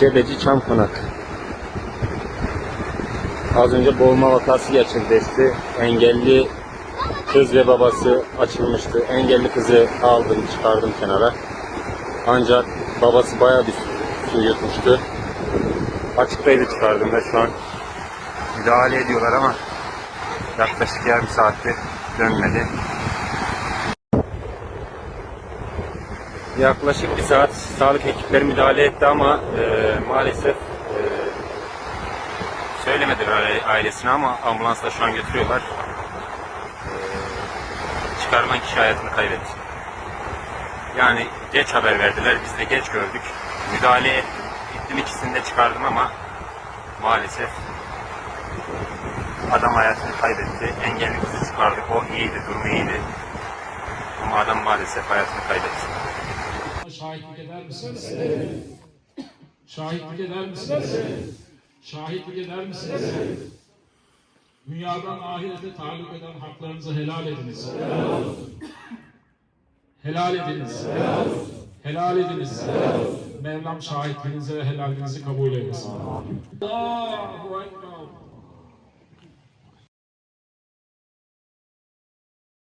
Cebeci Çamkonak. Az önce boğulma vakası gerçekleşti. Engelli kız ve babası açılmıştı. Engelli kızı aldım, çıkardım kenara. Ancak babası bayağı bir su- yutmuştu. Açıktaydı çıkardım ve şu an müdahale ediyorlar ama yaklaşık yarım saattir dönmedi. Yaklaşık bir saat sağlık ekipleri müdahale etti ama e, maalesef e, söylemediler aile- ailesine ama ambulansla şu an götürüyorlar. E, çıkarılan kişi hayatını kaybetti. Yani geç haber verdiler, biz de geç gördük. Müdahale ettim ikisini de çıkardım ama maalesef adam hayatını kaybetti. Engelli kızı çıkardık, o iyiydi, durumu iyiydi. Ama adam maalesef hayatını kaybetti. Şahitlik eder misiniz? Şahitlik eder misiniz? Şahitlik eder misiniz? Dünyadan ahirete taluk eden haklarınızı helal ediniz. Helal ediniz. Helal ediniz. Mevlam şahitliğinizi ve helalinizi kabul eylesin. Allahu Ekber.